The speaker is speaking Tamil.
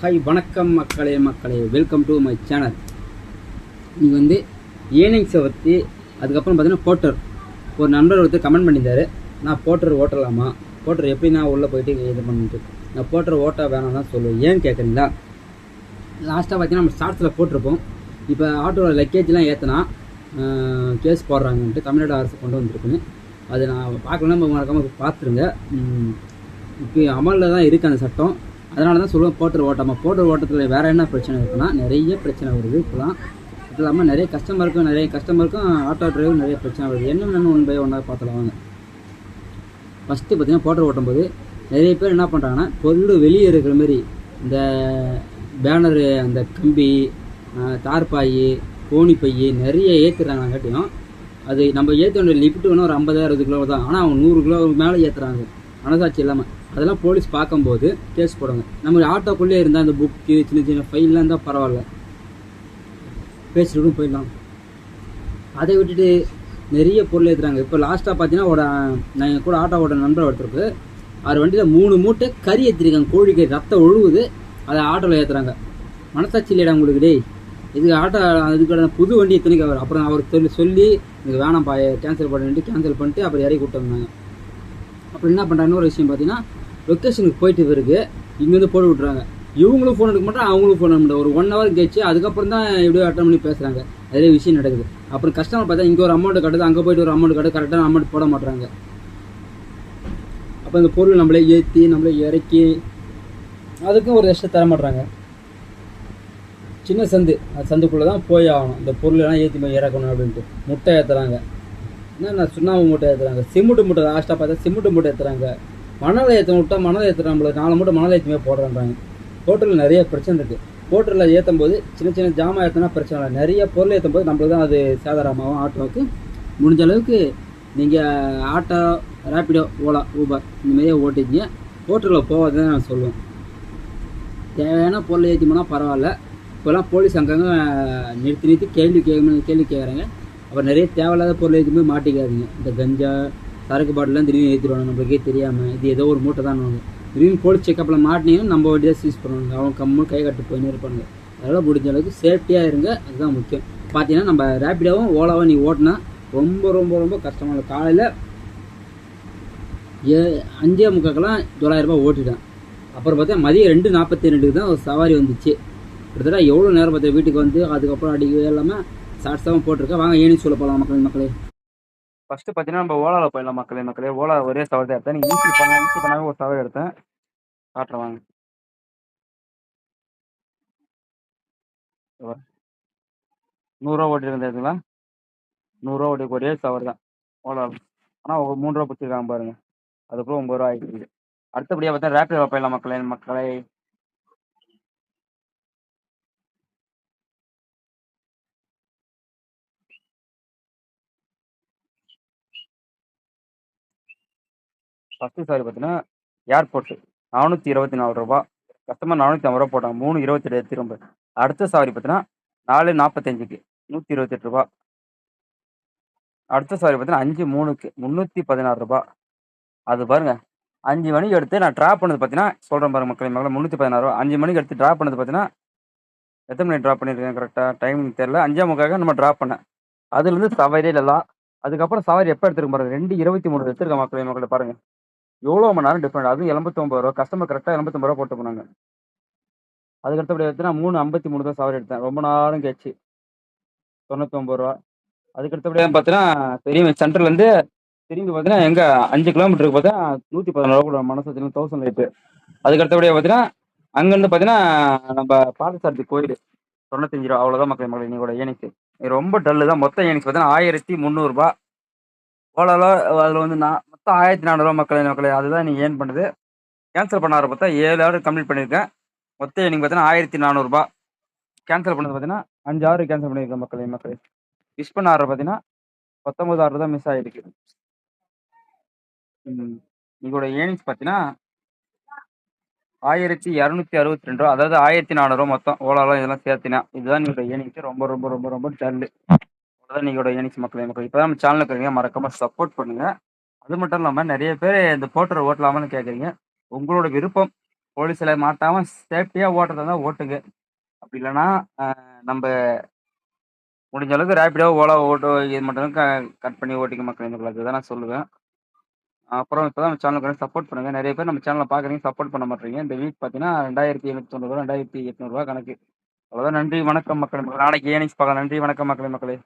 ஹாய் வணக்கம் மக்களே மக்களே. வெல்கம் டு மை சேனல் நீங்கள் வந்து ஏர்னிங்ஸை பற்றி அதுக்கப்புறம் பார்த்தீங்கன்னா போட்டர். ஒரு நண்பர் ஒருத்தர் கமெண்ட் பண்ணியிருந்தாரு. நான் போட்டர் ஓட்டலாமா? போட்டர் எப்படி நான் உள்ளே போயிட்டு இது பண்ணிட்டு நான் போட்டர் ஓட்ட வேணாம் தான் சொல்லுவேன். ஏன்னு கேட்குறீங்களா? லாஸ்ட்டாக பார்த்தீங்கன்னா நம்ம ஷார்ட்ஸில் போட்டிருப்போம். இப்போ ஆட்டோட லக்கேஜ்லாம் ஏற்றினா கேஸ் போடுறாங்கன்ட்டு தமிழ்நாடு அரசு கொண்டு வந்திருக்குன்னு. அது நான் பார்க்கலன்னா மறக்காமல் பார்த்துருங்க. இப்போ அமலில் தான் இருக்குது அந்த சட்டம். அதனால தான் சொல்லுவேன் போட்டர் ஓட்டம். போட்டர் ஓட்டத்தில் வேறு என்ன பிரச்சனை இருக்குன்னா நிறைய பிரச்சனை வருது இப்போலாம். இது இல்லாமல் நிறைய கஸ்டமருக்கும் நிறைய கஸ்டமருக்கும் ஆட்டோ டிரைவர் நிறைய பிரச்சனை வருது. என்னென்னு ஒன் பை ஒன்னாக பார்த்துலாம் வாங்க. ஃபஸ்ட்டு பார்த்திங்கன்னா போட்டர் ஓட்டும்போது நிறைய பேர் என்ன பண்ணுறாங்கன்னா பொருள் வெளியே இருக்கிற மாதிரி இந்த பேனரு அந்த கம்பி ஆஹ், தார்பாய் கோணிப்பை நிறைய ஏற்றுறாங்கங்காட்டியும் அது நம்ம ஏற்ற வேண்டிய லிஃப்ட் வேணும் ஒரு ஐம்பது கிலோ தான். ஆனால் அவங்க நூறு கிலோ மேலே ஏற்றுறாங்க மனசாட்சி இல்லாமல் அதெல்லாம் போலீஸ் பார்க்கும்போது கேஸ் போடுவாங்க. நம்ம ஆட்டோக்குள்ளே இருந்தால் அந்த புக்கு சின்ன சின்ன ஃபைல்லாம் இருந்தால் பரவாயில்ல. பேசிட்டு போயிடலாம். அதை விட்டுட்டு நிறைய பொருள் ஏற்றுறாங்க இப்போ லாஸ்ட்டாக பார்த்தீங்கன்னா ஒரு நான் என் கூட ஆட்டோவோட நண்பர் ஒருத்தருக்கு அவர் வண்டியில் மூணு மூட்டை கறி ஏற்றிருக்காங்க கோழிக்கு ரத்தம் ஒழுகுது அதை ஆட்டோவில் ஏற்றுறாங்க மனசாட்சி இல்லையா உங்களுக்கு டேய். இதுக்கு ஆட்டோ அதுக்கான புது வண்டி எத்தனைக்கு அவர். அப்புறம் அவர் சொல்லி சொல்லி எனக்கு வேணாம் பா கேன்சல் பண்ணிட்டு கேன்சல் பண்ணிட்டு அப்புறம் இறக்கி விட்டு வந்தாங்க அப்புறம் என்ன பண்ணுறாங்கன்னு ஒரு விஷயம் பார்த்தீங்கன்னா லொக்கேஷனுக்கு போயிட்டு பிறகு இங்கேருந்து போட்டு விட்றாங்க இவங்களும் ஃபோன் எடுக்க மாட்டாங்க அவங்களும் ஃபோன் எடுக்க ஒரு ஒன் ஹவர் கழிச்சு அதுக்கப்புறம் தான் எப்படியோ அட்டன் பண்ணி பேசுகிறாங்க நிறைய விஷயம் நடக்குது. அப்புறம் கஸ்டமர் பார்த்தா இங்கே ஒரு அமௌண்ட் கட்டுது அங்கே போயிட்டு ஒரு அமௌண்ட் கட்டு கரெக்டான அமௌண்ட் போட மாட்றாங்க. அப்போ இந்த பொருள் நம்மளே ஏற்றி நம்மளே இறக்கி அதுக்கும் ஒரு எக்ஸ்ட்ரா தர மாட்றாங்க. சின்ன சந்து அந்த சந்துக்குள்ளே தான் போய் ஆகணும். இந்த பொருளெல்லாம் ஏற்றி போய் இறக்கணும் அப்படின்ட்டு. முட்டை ஏற்றுறாங்க என்ன சுண்ணாம்பு மூட்டை ஏற்றுறாங்க சிமெண்ட் மூட்டை லாஸ்ட்டாக பார்த்தா சிமெண்ட் மூட்டை ஏற்றுறாங்க மணலை ஏற்ற விட்டா மணல் ஏற்றுற நம்மளுக்கு நாலு மூட்டை மணல் ஏற்றி போடுறேன்றாங்க. ஹோட்டலில் நிறைய பிரச்சனை இருக்குது ஹோட்டலில் ஏற்றும் போது சின்ன சின்ன ஜாமான் ஏற்றினா பிரச்சனை இல்லை. நிறைய பொருள் ஏற்றும் போது நம்மளுக்கு தான் அது சாதாரணமாகவும் ஆட்டோவுக்கு முடிஞ்ச அளவுக்கு நீங்கள் ஆட்டோ ரேப்பிடோ ஓலா ஊபர் இந்த மாதிரியே ஓட்டிக்கிங்க. ஹோட்டலில் போகாதுன்னு நான் சொல்லுவேன். தேவையான பொருள் ஏற்றி போனால் பரவாயில்ல. இப்போல்லாம் போலீஸ் அங்கங்கே நிறுத்தி நிறுத்தி கேள்வி கேட்க கேள்வி கேட்குறாங்க. அப்புறம் நிறைய தேவையில்லாத பொருள் எதுவுமே மாட்டிக்காதீங்க. இந்த கஞ்சா சரக்கு பாட்டிலாம் திடீர்னு ஏற்றிடுவாங்க நம்மளுக்கே தெரியாமல் இது ஏதோ ஒரு மூட்டை தான் திடீர்னு போலீஸ் செக்கப்பில் மாட்டினீங்கன்னா நம்ம வண்டி தான் சீஸ் பண்ணுவாங்க. அவங்க கம்மல் கை கட்டு போயின்னு இருப்பாங்க. அதனால் முடிஞ்ச அளவுக்கு சேஃப்டியாக இருங்க. அதுதான் முக்கியம். பார்த்தீங்கன்னா நம்ம ரேப்பிடாவும் ஓலாவும் நீ ஓட்டினா ரொம்ப ரொம்ப ரொம்ப கஷ்டமாக இருக்கும். காலையில் ஏ அஞ்சே முக்காக்கெல்லாம் தொள்ளாயிரம் ரூபாய் ஓட்டிட்டேன். அப்புறம் பார்த்தா மதியம் ரெண்டு நாற்பத்தி ரெண்டுக்கு தான் ஒரு சவாரி வந்துச்சு. கிட்டத்தட்ட எவ்வளோ நேரம் பார்த்தா வீட்டுக்கு வந்து அதுக்கப்புறம் அடிக்கவே இல்லாமல் ஷார்ட்ஸாகவும் போட்டிருக்கேன். வாங்க ஏனி சொல்ல போகலாம் மக்களே மக்களே. ஃபஸ்ட்டு பார்த்தீங்கன்னா நம்ம ஓலாவில் போயிடலாம் மக்களே மக்களே. ஓலா ஒரே சவாரி தான் எடுத்தேன். நீங்கள் யூஸ் பண்ண யூஸ் பண்ணாமல் ஒரு சவாரி எடுத்தேன். காட்டுறேன் வாங்க. நூறுரூவா ஓட்டி இருந்ததுங்களா நூறுரூவா ஓட்டி ஒரே சவர் தான். ஓலா. ஆனால் ஒரு மூணு ரூபா பிடிச்சிருக்காங்க பாருங்க. அதுக்கப்புறம் ஒம்பது ரூபா ஆகிடுச்சு அடுத்தபடியாக பார்த்தா ரேப்பிடோ போயிடலாம் மக்களே மக்களே. ஃபஸ்ட்டு சாரி பார்த்தீங்கன்னா ஏர்போர்ட்டு நானூற்றி இருபத்தி நாலு ரூபா கஸ்டமர் நானூற்றி ஐம்பது ரூபா போட்டாங்க. மூணு இருபத்தெட்டு எடுத்து ரொம்ப அடுத்த சாரி பார்த்தீங்கன்னா நாலு நாற்பத்தஞ்சுக்கு நூற்றி இருபத்தெட்டு ரூபா அடுத்த சாரி பார்த்தீங்கன்னா அஞ்சு மூணுக்கு. முந்நூற்றி பதினாறு ரூபா அது பாருங்க. அஞ்சு மணிக்கு எடுத்து நான் ட்ராப் பண்ணது பார்த்தீங்கன்னா சொல்கிறேன் பாருங்க மக்கள் மக்களை முந்நூற்றி பதினாறு ரூபா அஞ்சு மணிக்கு எடுத்து ட்ராப் பண்ணது பார்த்தீங்கன்னா எத்தனை மணி ட்ராப் பண்ணியிருக்கேன் கரெக்டாக டைமிங் தெரில அஞ்சே முக்காக நம்ம ட்ராப் பண்ணேன். அதுலேருந்து சவாரியே இல்லலாம் அதுக்கப்புறம் சவாரி எப்போ எடுத்துருக்க பாருங்க? ரெண்டு இருபத்தி மூணு எடுத்துருக்க மக்களை மக்களை பாருங்கள் எவ்வளோ மணி நேரம் டிஃப்ரெண்ட் அதுவும் எண்பத்தொம்பது ரூபா. கஸ்டமர் கரெக்டாக எண்பத்தொம்பது ரூபா போட்டு போனாங்க. அதுக்கு எடுத்து நான் மூணு ஐம்பத்தி மூணு தான் சவாரி எடுத்தேன். ரொம்ப நேரம் கேச்சு. தொண்ணூத்தொம்பது ரூபா. அதுக்கு அடுத்தபடியாக பார்த்தீங்கன்னா தெரியும் சென்டர்லேருந்து திரும்பி பார்த்தீங்கன்னா எங்கே அஞ்சு கிலோமீட்டருக்கு பார்த்தா நூற்றி பதினாறு ரூபா கூட மனசத்தில் தௌசண்ட் லைட்டு அதுக்கு அடுத்தபடியாக பார்த்தீங்கன்னா அங்கேருந்து பார்த்தீங்கன்னா நம்ம பாதசாரதி கோயில். தொண்ணூத்தஞ்சு ரூபா. அவ்வளோதான் மக்கள் மக்கள் இன்னையோட ஏனிக்ஸ் இது ரொம்ப டல்லு தான். மொத்தம் ஏனிக்ஸ் பார்த்தீங்கன்னா ஆயிரத்தி முந்நூறுரூபா ஓலால அதில் வந்து நான் மொத்தம் ஆயிரத்தி நானூறுவா மக்களை மக்களே அதுதான் நீங்கள் ஏன் பண்ணுது. கேன்சல் பண்ணார பார்த்தா ஏழு ஆறு கம்ப்ளீட் பண்ணியிருக்கேன். மொத்தம் நீங்கள் பார்த்தீங்கன்னா ஆயிரத்தி நானூறுரூபா கேன்சல் பண்ணது பார்த்தீங்கன்னா அஞ்சு ஆறு கேன்சல் பண்ணியிருக்கேன் மக்களே மக்களே. மிஸ் பண்ண ஆர்டர் பார்த்தீங்கன்னா பத்தொம்பது ஆர்டர் தான் மிஸ் ஆகிருக்கு ம் உங்களோட ஏர்னிங்ஸ் பார்த்தீங்கன்னா ஆயிரத்தி இரநூத்தி அறுபத்தி ரெண்டு ரூபா. அதாவது ஆயிரத்தி நானூறுரூவா மொத்தம். ஓலாலாம் இதெல்லாம் சேர்த்தினா இதுதான் நீங்களோட ஏர்னிங்ஸ் ரொம்ப ரொம்ப ரொம்ப ரொம்ப டல்லு அவ்வளோதான் நீங்களோட ஏர்னிங்ஸ் மக்களே மக்கள் இப்போ தான் நம்ம சேனலுக்கு இருக்கீங்க மறக்காம சப்போர்ட் பண்ணுங்கள் அது மட்டும் இல்லாமல் நிறைய பேர் இந்த போட்டர் ஓட்டலாமான்னு கேட்குறீங்க உங்களோட விருப்பம் போலீஸில் மாட்டாமல் சேஃப்டியாக ஓட்டுறதா தான் ஓட்டுங்க. அப்படி இல்லைன்னா நம்ம முடிஞ்ச அளவுக்கு ரேப்பிடாக ஓலா, ஓட்டோ இது மட்டும் க கட் பண்ணி ஓட்டிக்க மக்கள் இந்த இதுதான் நான் சொல்லுவேன். அப்புறம் இப்போ தான் நம்ம சேனலுக்கு வந்து சப்போர்ட் பண்ணுங்க. நிறைய பேர் நம்ம சேனலை பார்க்குறீங்க, சப்போர்ட் பண்ண மாட்டீங்க இந்த வீக் பார்த்தீங்கன்னா, ரூ. 2790 ரூ. 2800 கணக்கு. அவ்வளோதான் நன்றி, வணக்கம் மக்கள் நாளைக்கு ஏர்னிங்ஸ் பார்க்கலாம். நன்றி, வணக்கம் மக்களே மக்களே.